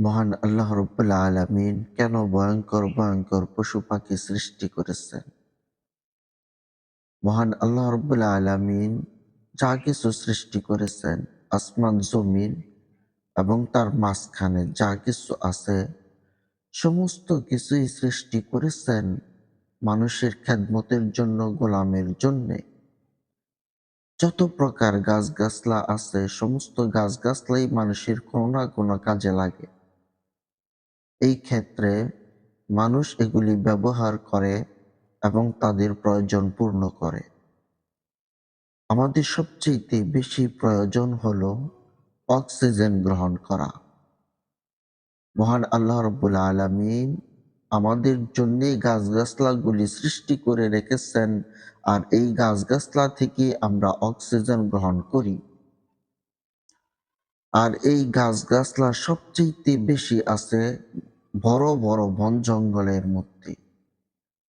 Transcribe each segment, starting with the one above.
মহান আল্লাহ রব্বুল আলামিন কেন ভয়ঙ্কর ভয়ঙ্কর পশু পাখি সৃষ্টি করেছেন? মহান আল্লাহ রব্বুল আলামিন যা কিছু সৃষ্টি করেছেন, আসমান, জমিন এবং তার মাঝখানে যা কিছু আছে, সমস্ত কিছুই সৃষ্টি করেছেন মানুষের খেদমতের জন্য, গোলামের জন্যে। যত প্রকার গাছগাছলা আছে, সমস্ত গাছগাছলাই মানুষের কোনো না কোনো কাজে লাগে। এই ক্ষেত্রে মানুষ এগুলি ব্যবহার করে এবং তাদের প্রয়োজন পূর্ণ করে। আমাদের সবচেয়ে বেশি প্রয়োজন হলো অক্সিজেন গ্রহণ করা। মহান আল্লাহ রব্বুল আলমিন আমাদের জন্য গাছগাছলাগুলি সৃষ্টি করে রেখেছেন আর এই গাছগাছলা থেকে আমরা অক্সিজেন গ্রহণ করি। আর এই গাছগাছলা সবচেয়ে বেশি আছে বড় বড় বন জঙ্গলের মধ্যে।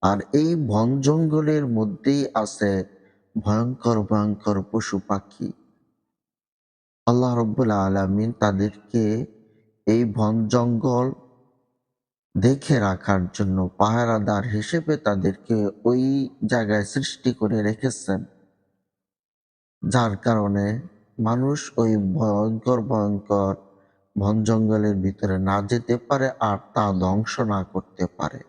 আর এই বন জঙ্গলের মধ্যেই আছে ভয়ঙ্কর ভয়ঙ্কর পশু পাখি। আল্লাহ রব্বুল আলমিন তাদেরকে এই বন জঙ্গল দেখে রাখার জন্য পাহারাদার হিসেবে তাদেরকে ওই জায়গায় সৃষ্টি করে রেখেছেন। যার কারণে মানুষ ওই ভয়ঙ্কর ভয়ঙ্কর বন জঙ্গলের ভিতরে না যেতে পারে আর তা ধ্বংস না করতে পারে।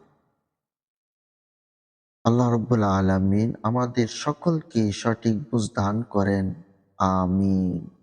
আল্লাহ রব্বুল আলমিন আমাদের সকলকে সঠিক বুঝ দান করেন। আমিন।